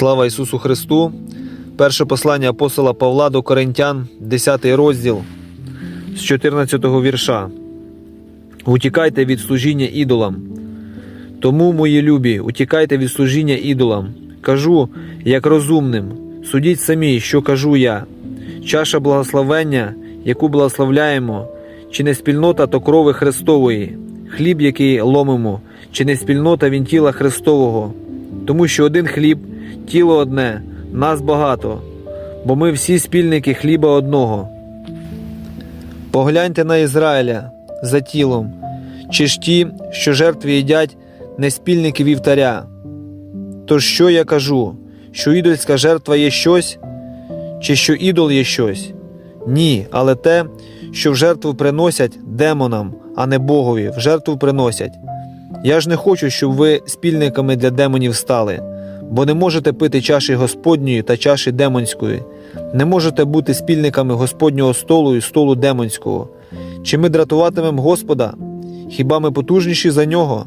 Слава Ісусу Христу! Перше послання апостола Павла до Коринтян, 10 розділ з 14 вірша. Утікайте від служіння ідолам. Тому, мої любі, утікайте від служіння ідолам. Кажу, як розумним, судіть самі, що кажу я. Чаша благословення, яку благословляємо, чи не спільнота то крови Христової, хліб, який ломимо, чи не спільнота він тіла Христового. Тому що один хліб, тіло одне, нас багато, бо ми всі спільники хліба одного. Погляньте на Ізраїля за тілом, чи ж ті, що жертви їдять, не спільники вівтаря. Тож що я кажу, що ідольська жертва є щось, чи що ідол є щось? Ні, але те, що в жертву приносять демонам, а не Богові, в жертву приносять. Я ж не хочу, щоб ви спільниками для демонів стали, бо не можете пити чаші Господньої та чаші демонської, не можете бути спільниками Господнього столу і столу демонського. Чи ми дратуватимемо Господа? Хіба ми потужніші за нього?